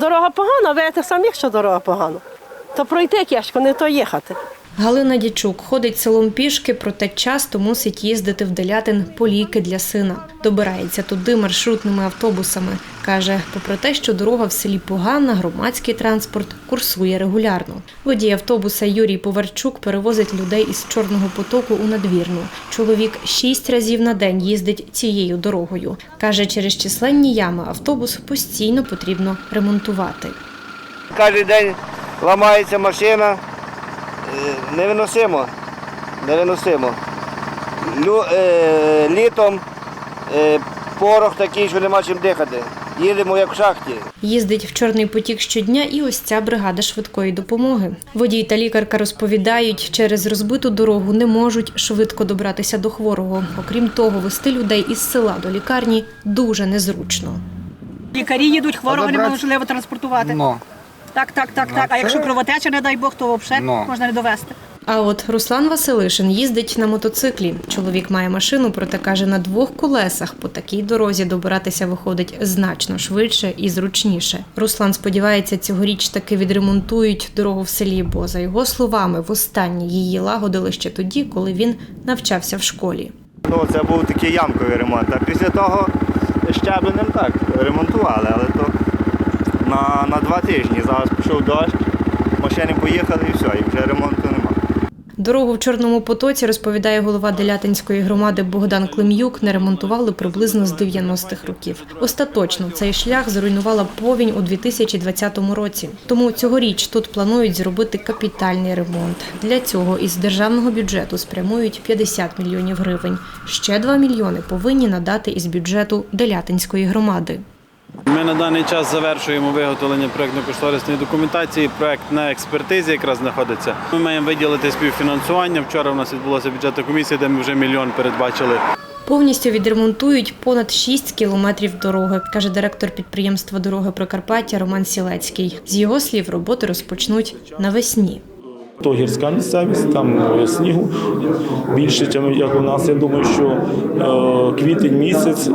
Дорога погана, ви те самі, що дорога погана. То пройти тяжко, не то їхати. Галина Дячук ходить селом пішки, проте часто мусить їздити в Делятин по ліки для сина. Добирається туди маршрутними автобусами. Каже, попри те, що дорога в селі погана, громадський транспорт курсує регулярно. Водій автобуса Юрій Поварчук перевозить людей із Чорного потоку у надвірну. Чоловік шість разів на день їздить цією дорогою. Каже, через численні ями автобус постійно потрібно ремонтувати. Кожен день ламається машина. Е, Невиносимо. Невиносимо. Е, літом е, порох такий, що нема чим дихати. Їдемо як в шахті. Їздить в чорний потік щодня і ось ця бригада швидкої допомоги. Водій та лікарка розповідають, через розбиту дорогу не можуть швидко добратися до хворого. Окрім того, вести людей із села до лікарні дуже незручно. Лікарі їдуть, хворого неможливо транспортувати. Ну, Так, так, так, так. А якщо кровотеча, не дай Бог, то взагалі можна не довести. А от Руслан Василишин їздить на мотоциклі. Чоловік має машину, проте каже, на двох колесах по такій дорозі добиратися виходить значно швидше і зручніше. Руслан сподівається, цьогоріч таки відремонтують дорогу в селі, бо за його словами, востаннє її лагодили ще тоді, коли він навчався в школі. Ну, це був такий ямковий ремонт. А після того щебенем так ремонтували, але то на, на два тижні. Зараз пішов дощ, машини поїхали і все, і вже ремонту немає. Дорогу в Чорному потоці, розповідає голова Делятинської громади Богдан Клим'юк, не ремонтували приблизно з 90-х років. Остаточно цей шлях зруйнувала повінь у 2020 році. Тому цьогоріч тут планують зробити капітальний ремонт. Для цього із державного бюджету спрямують 50 мільйонів гривень. Ще 2 мільйони повинні надати із бюджету Делятинської громади. Ми на даний час завершуємо виготовлення проєктно-кошторисної документації. Проект на експертизі якраз знаходиться. Ми маємо виділити співфінансування. Вчора в нас відбулася бюджетна комісія, де ми вже мільйон передбачили. Повністю відремонтують понад 6 кілометрів дороги, каже директор підприємства дороги Прикарпаття Роман Сілецький. З його слів, роботи розпочнуть навесні. То гірська місцевість, там е, снігу більше, чим як у нас. Я думаю, що е, квітень місяць, е,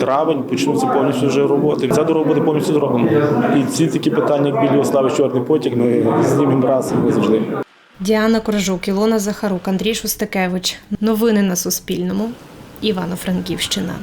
травень почнуться повністю вже роботи. Ця дорога буде повністю зроблена. І ці такі питання, як білі ослави, чорний потяг, ми знімемо раз і завжди. Діана Коржук, Ілона Захарук, Андрій Шустакевич. Новини на Суспільному. Івано-Франківщина.